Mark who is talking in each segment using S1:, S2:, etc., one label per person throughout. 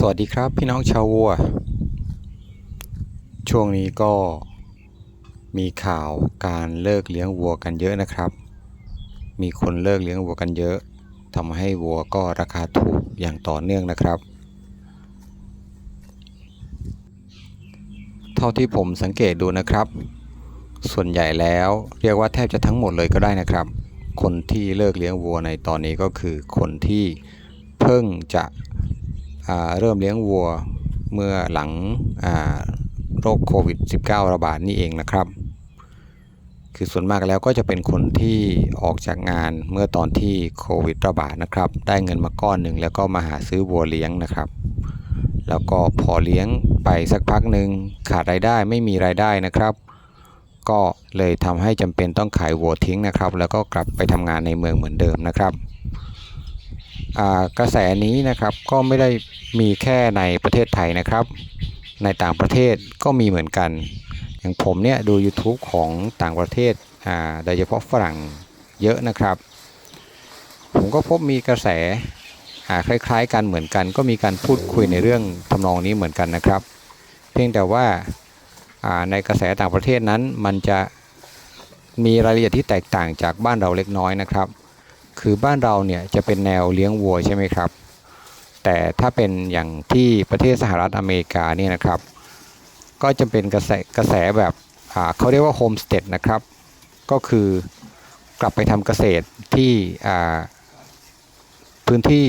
S1: สวัสดีครับพี่น้องชาววัว ช่วงนี้ก็มีข่าวการเลิกเลี้ยงวัวกันเยอะนะครับ มีคนเลิกเลี้ยงวัวกันเยอะทำให้วัวก็ราคาถูกอย่างต่อเนื่องนะครับ เท่าที่ผมสังเกตดูนะครับ ส่วนใหญ่แล้วเรียกว่าแทบจะทั้งหมดเลยก็ได้นะครับ คนที่เลิกเลี้ยงวัวในตอนนี้ก็คือคนที่เพิ่งจะ เริ่มเลี้ยงวัวเมื่อหลังโรคโควิด -19 ระบาดนี่เองนะครับ คือส่วนมากแล้วก็จะเป็นคนที่ออกจากงานเมื่อตอนที่โควิดระบาดนะครับ ได้เงินมาก้อนหนึ่งแล้วก็มาหาซื้อวัวเลี้ยงนะครับ แล้วก็พอเลี้ยงไปสักพักหนึ่งขาดรายได้ไม่มีรายได้นะครับ ก็เลยทำให้จำเป็นต้องขายวัวทิ้งนะครับ แล้วก็กลับไปทำงานในเมืองเหมือนเดิมนะครับกระแสนี้นะครับก็ไม่ได้ มีแค่ในประเทศไทยนะครับ ในต่างประเทศก็มีเหมือนกัน อย่างผมเนี่ยดู YouTube ของต่างประเทศอ่าโดยเฉพาะฝรั่งเยอะนะครับ ผมก็พบมีกระแสอ่าคล้ายๆกันเหมือนกัน ก็มีการพูดคุยในเรื่องทำนองนี้เหมือนกันนะครับ เพียงแต่ว่าอ่าในกระแสต่างประเทศนั้นมันจะมีรายละเอียดที่แตกต่างจากบ้านเราเล็กน้อยนะครับ คือบ้านเราเนี่ยจะเป็นแนวเลี้ยงวัวใช่ไหมครับ แต่ถ้าเป็นอย่างที่ประเทศสหรัฐอเมริกาเนี่ยนะครับ ก็จะเป็นกระแสกระแสแบบเขาเรียกว่าโฮมสเตดนะครับ ก็คือกลับไปทำเกษตรที่พื้นที่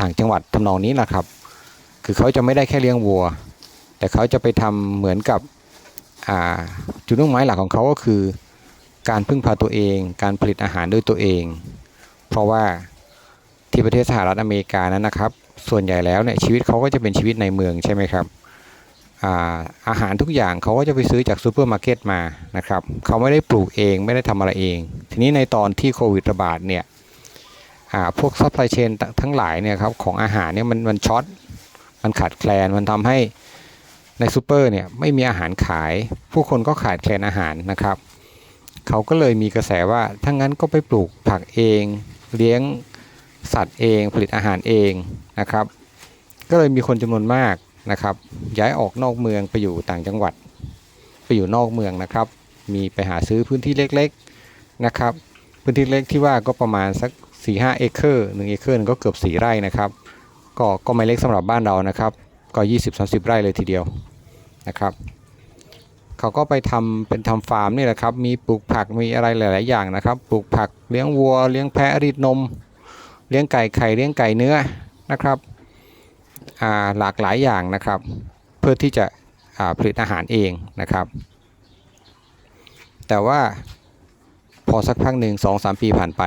S1: ต่างจังหวัดทำนองนี้นะครับ คือเขาจะไม่ได้แค่เลี้ยงวัว แต่เขาจะไปทำเหมือนกับจุดมุ่งหมายหลักของเขาก็คือ การพึ่งพาตัวเอง การผลิตอาหารด้วยตัวเอง เพราะว่า ที่ประเทศสหรัฐอเมริกานั้นนะครับ ส่วนใหญ่แล้วเนี่ยชีวิตเขาก็จะเป็นชีวิตในเมืองใช่ไหมครับอาอาหารทุกอย่างเขาก็จะไปซื้อจากซูเปอร์มาร์เก็ตมานะครับเขาไม่ได้ปลูกเองไม่ได้ทำอะไรเอง ทีนี้ในตอนที่โควิดระบาดเนี่ยพวกซัพพลายเชนทั้งหลายเนี่ยครับของอาหารเนี่ยมันมันช็อตมันขาดแคลนมันทำให้ในซูเปอร์เนี่ยไม่มีอาหารขาย ผู้คนก็ขาดแคลนอาหารนะครับเขาก็เลยมีกระแสว่าถ้างั้นก็ไปปลูกผักเองเลี้ยง สัตว์เองผลิตอาหารเองนะครับ ก็เลยมีคนจำนวนมากนะครับ ย้ายออกนอกเมืองไปอยู่ต่างจังหวัด ไปอยู่นอกเมืองนะครับ มีไปหาซื้อพื้นที่เล็กๆนะครับ พื้นที่เล็กที่ว่าก็ประมาณสัก4 5เอเคอร์1เอเคอร์ก็เกือบ 4 ไร่นะครับก็ก็ไม่เล็กสำหรับบ้านเรานะครับ ก็ 20-30 ไร่เลยทีเดียวนะครับเขาก็ไปทำเป็นทำฟาร์มนี่แหละครับ มีปลูกผักมีอะไรหลาย ๆ อย่างนะครับ ปลูกผักเลี้ยงวัว เลี้ยงแพะรีดนม เลี้ยงไก่ไข่เลี้ยงไก่เนื้อนะครับหลากหลายอย่างนะครับ เพื่อที่จะผลิตอาหารเองนะครับ แต่ว่าพอสักพักหนึ่งสองสามปีผ่านไป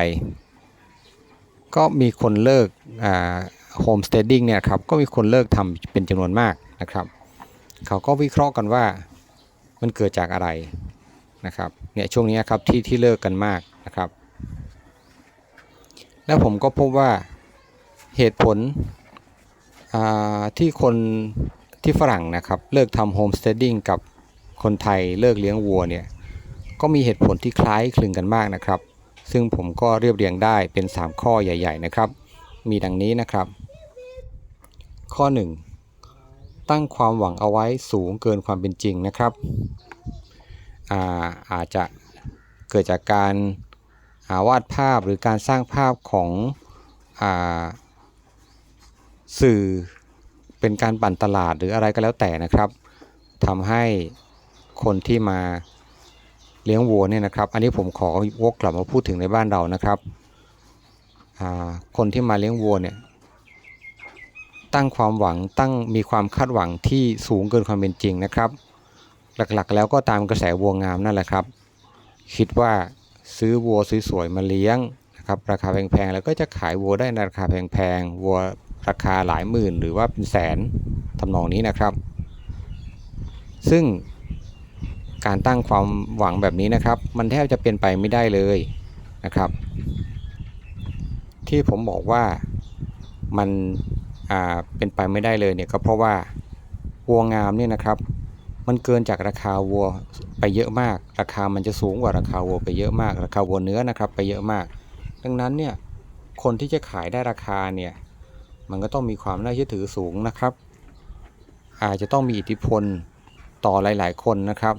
S1: ก็มีคนเลิกโฮมสเตดดิ้งเนี่ยครับก็มีคนเลิกทำเป็นจำนวนมากนะครับ เขาก็วิเคราะห์กันว่ามันเกิดจากอะไรนะครับเนี่ยช่วงนี้ครับที่ที่เลิกกันมากนะครับ แล้วผมก็พบว่าเหตุผลที่คนที่ฝรั่งนะครับ เลิกทำโฮมสเตดดิ้งกับคนไทยเลิกเลี้ยงวัวเนี่ยก็มีเหตุผลที่คล้ายคลึงกันมากนะครับ ซึ่งผมก็เรียบเรียงได้เป็น 3 ข้อใหญ่ ๆ นะครับ มีดังนี้นะครับ ข้อ 1 ตั้งความหวังเอาไว้สูงเกินความเป็นจริงนะครับอาอาจจะเกิดจากการาวาดภาพหรือการสร้างภาพของอสื่อเป็นการปั่นตลาดหรืออะไรก็แล้วแต่นะครับทำให้คนที่มาเลี้ยงวัวเนี่ยนะครับ อันนี้ผมขอวกกลับมาพูดถึงในบ้านเรานะครับ คนที่มาเลี้ยงวัวเนี่ยตั้งความหวังตั้งมีความคาดหวังที่สูงเกินความเป็นจริงนะครับ หลักๆแล้วก็ตามกระแสวัวงามนั่นแหละครับ คิดว่า ซื้อวัวสวยๆมาเลี้ยงนะครับราคาแพงๆแล้วก็จะขายวัวได้ในราคาแพงๆวัวราคาหลายหมื่นหรือว่าเป็นแสนทำนองนี้นะครับ ซึ่งการตั้งความหวังแบบนี้นะครับ มันแทบจะเป็นไปไม่ได้เลยนะครับ ที่ผมบอกว่ามันอ่าเป็นไปไม่ได้เลยเนี่ยก็เพราะว่าวัวงามเนี่ยนะครับ มันเกินจากราคาวัวไปเยอะมาก ราคามันจะสูงกว่าราคาวัวไปเยอะมาก ราคาวัวเนื้อนะครับไปเยอะมาก ดังนั้นเนี่ยคนที่จะขายได้ราคาเนี่ยมันก็ต้องมีความน่าเชื่อถือสูงนะครับ อาจจะต้องมีอิทธิพลต่อหลาย ๆ คนนะครับ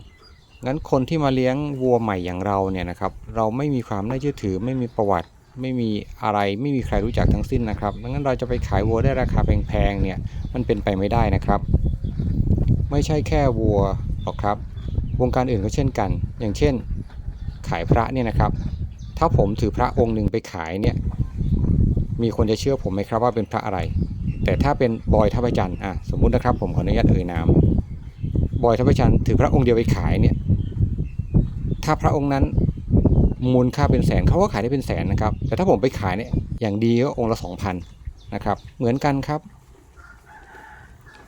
S1: งั้นคนที่มาเลี้ยงวัวใหม่อย่างเราเนี่ยนะครับเราไม่มีความน่าเชื่อถือ ไม่มีประวัติ ไม่มีอะไรไม่มีใครรู้จักทั้งสิ้นนะครับดังนั้นเราจะไปขายวัวได้ราคาแพงๆเนี่ยมันเป็นไปไม่ได้นะครับ ไม่ใช่แค่วัวหรอกครับ วงการอื่นก็เช่นกัน อย่างเช่น ขายพระเนี่ยนะครับ ถ้าผมถือพระองค์หนึ่งไปขายเนี่ย มีคนจะเชื่อผมไหมครับว่าเป็นพระอะไร แต่ถ้าเป็นบอยทัพจันทร์อะสมมุตินะครับ ผมขออนุญาตเอ่ยนามบอยทัพจันทร์ถือพระองค์เดียวไปขายเนี่ย ถ้าพระองค์นั้นมูลค่าเป็นแสนเขาก็ขายได้เป็นแสนนะครับ แต่ถ้าผมไปขายเนี่ยอย่างดีก็องค์ละสองพันนะครับ เหมือนกันครับ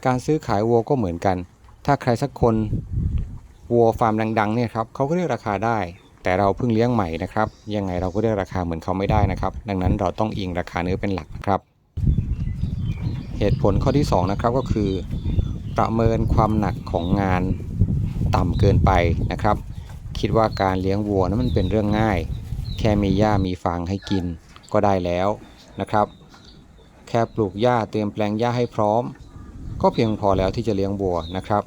S1: การซื้อขายวัวก็เหมือนกัน ถ้าใครสักคนวัวฟาร์มดังๆเนี่ยครับเขาก็เรียกราคาได้ แต่เราเพิ่งเลี้ยงใหม่นะครับยังไงเราก็เรียกราคาเหมือนเขาไม่ได้นะครับ ดังนั้นเราต้องอิงราคาเนื้อเป็นหลักนะครับ เหตุผลข้อที่สองนะครับก็คือ ประเมินความหนักของงานต่ำเกินไปนะครับ คิดว่าการเลี้ยงวัวนั้นมันเป็นเรื่องง่าย แค่มีหญ้ามีฟางให้กินก็ได้แล้วนะครับ แค่ปลูกหญ้าเตรียมแปลงหญ้าให้พร้อม ก็เพียงพอแล้วที่จะเลี้ยงวัวนะครับ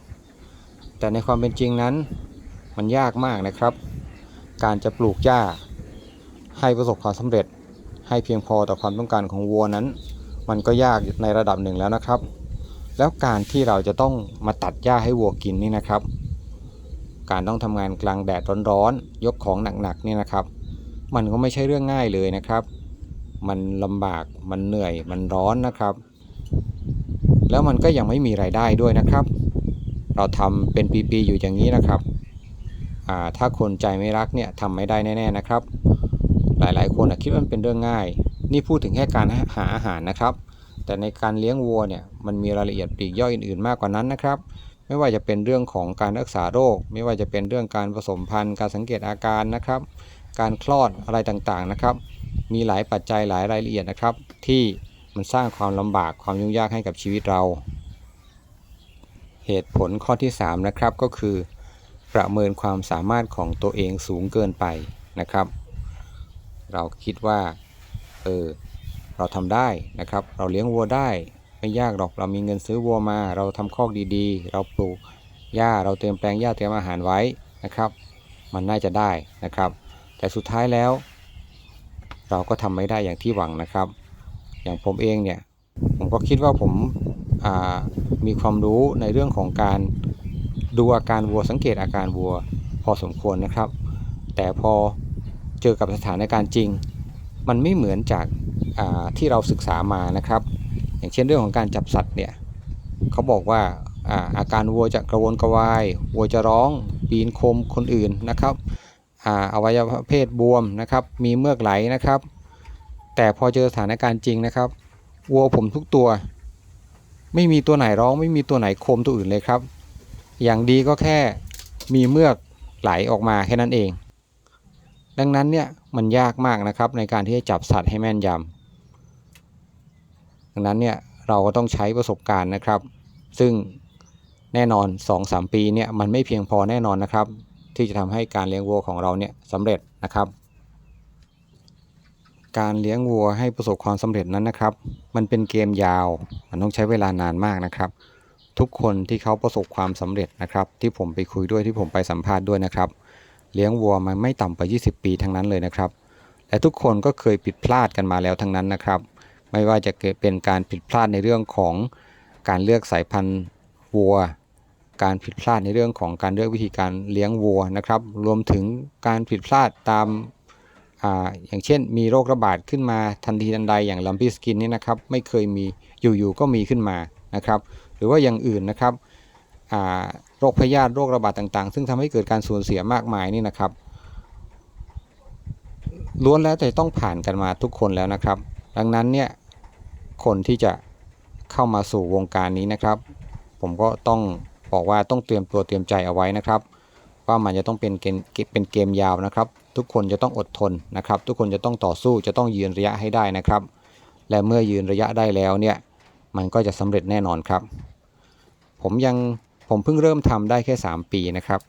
S1: แต่ในความเป็นจริงนั้นมันยากมากนะครับ การจะปลูกหญ้า ให้ประสบความสำเร็จ ให้เพียงพอต่อความต้องการของวัวนั้น มันก็ยากในระดับหนึ่งแล้วนะครับ แล้วการที่เราจะต้องมาตัดหญ้าให้วัวกินนี่นะครับ การต้องทำงานกลางแดดร้อนๆ ยกของหนักๆนี่นะครับ มันก็ไม่ใช่เรื่องง่ายเลยนะครับ มันลำบากมันเหนื่อยมันร้อนนะครับ แล้วมันก็ยังไม่มีรายได้ด้วยนะครับ เราทำเป็นปีๆอยู่อย่างนี้นะครับถ้าคนใจไม่รักเนี่ยทำไม่ได้แน่ๆนะครับ หลายๆ คนอะคิดว่ามันเป็นเรื่องง่าย นี่พูดถึงแค่การหาอาหารนะครับ แต่ในการเลี้ยงวัวเนี่ยมันมีรายละเอียดปลีกย่อยอื่นๆมากกว่านั้นนะครับไม่ว่าจะเป็นเรื่องของการรักษาโรค ไม่ว่าจะเป็นเรื่องการผสมพันธุ์ การสังเกตอาการนะครับ การคลอดอะไรต่างๆนะครับ มีหลายปัจจัยหลายรายละเอียดนะครับ ที่มันสร้างความลำบากความยุ่งยากให้กับชีวิตเรา เหตุผลข้อที่ 3 นะครับก็คือ ประเมินความสามารถของตัวเองสูงเกินไปนะครับ เราคิดว่าเออเราทำได้นะครับ เราเลี้ยงวัวได้ไม่ยากหรอกเรามีเงินซื้อวัวมา เราทำคอกดีๆ เราปลูกหญ้าเราเตรียมแปลงหญ้าเตรียมอาหารไว้นะครับ มันน่าจะได้นะครับ แต่สุดท้ายแล้ว เราก็ทำไม่ได้อย่างที่หวังนะครับ อย่างผมเองเนี่ยผมก็คิดว่าผม มีความรู้ในเรื่องของการดูอาการวัวสังเกตอาการวัวพอสมควรนะครับ แต่พอเจอกับสถานการณ์จริง มันไม่เหมือนจากาที่เราศึกษามานะครับ อย่างเช่นเรื่องของการจับสัตว์เนี่ยเขาบอกว่าอาอาการวัวจะกระวนกระวาย วัวจะร้องปีนคมคนอื่นนะครับออวัยวะเพศบวมนะครับ มีเมือกไหลนะครับ แต่พอเจอสถานการณ์จริงนะครับ วัวผมทุกตัว ไม่มีตัวไหนร้องไม่มีตัวไหนโคมตัวอื่นเลยครับ อย่างดีก็แค่มีเมือกไหลออกมาแค่นั้นเอง ดังนั้นเนี่ยมันยากมากนะครับในการที่จะจับสัตว์ให้แม่นยำดังนั้นเนี่ยเราก็ต้องใช้ประสบการณ์นะครับ ซึ่งแน่นอน 2-3 ปีเนี่ยมันไม่เพียงพอแน่นอนนะครับ ที่จะทำให้การเลี้ยงวัวของเราเนี่ยสำเร็จนะครับ การเลี้ยงวัวให้ประสบความสำเร็จนั้นนะครับ มันเป็นเกมยาว มันต้องใช้เวลานานมากนะครับ ทุกคนที่เขาประสบความสำเร็จนะครับ ที่ผมไปคุยด้วยที่ผมไปสัมภาษณ์ด้วยนะครับ เลี้ยงวัวมาไม่ต่ำกว่า 20 ปีทั้งนั้นเลยนะครับ และทุกคนก็เคยผิดพลาดกันมาแล้วทั้งนั้นนะครับ ไม่ว่าจะเป็นการผิดพลาดในเรื่องของการเลือกสายพันธุ์วัว การผิดพลาดในเรื่องของการเลือกวิธีการเลี้ยงวัวนะครับ รวมถึงการผิดพลาดตาม อย่างเช่นมีโรคระบาดขึ้นมาทันทีทันใดอย่างลัมปี้สกินนี่นะครับไม่เคยมีอยู่ๆก็มีขึ้นมานะครับหรือว่าอย่างอื่นนะครับโรคพยาธิโรคระบาดต่างๆ ซึ่งทำให้เกิดการสูญเสียมากมายนี่นะครับล้วนแล้วแต่ต้องผ่านกันมาทุกคนแล้วนะครับ ดังนั้นเนี่ยคนที่จะเข้ามาสู่วงการนี้นะครับ ผมก็ต้องบอกว่าต้องเตรียมตัวเตรียมใจเอาไว้นะครับ ว่ามันจะต้องเป็นเกมเป็นเกมยาวนะครับ ทุกคนจะต้องอดทนนะครับ ทุกคนจะต้องต่อสู้จะต้องยืนระยะให้ได้นะครับ และเมื่อยืนระยะได้แล้วเนี่ยมันก็จะสำเร็จแน่นอนครับ ผมยังผมเพิ่งเริ่มทำได้แค่ 3 ปีนะครับ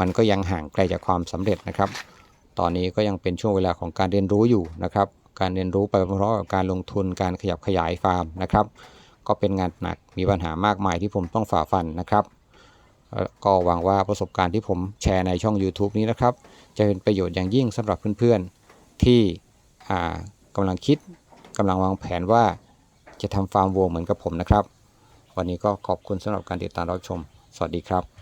S1: มันก็ยังห่างไกลจากความสำเร็จนะครับ ตอนนี้ก็ยังเป็นช่วงเวลาของการเรียนรู้อยู่นะครับ การเรียนรู้ไปพร้อมกับการลงทุนการขยับขยายฟาร์มนะครับ ก็เป็นงานหนักมีปัญหามากมายที่ผมต้องฝ่าฟันนะครับ ก็หวังว่าประสบการณ์ที่ผมแชร์ในช่อง YouTube นี้นะครับ จะเป็นประโยชน์อย่างยิ่งสำหรับเพื่อนๆ ที่กำลังคิดกำลังวางแผนว่าจะทำฟาร์มวัวเหมือนกับผมนะครับ วันนี้ก็ขอบคุณสำหรับการติดตามรับชม สวัสดีครับ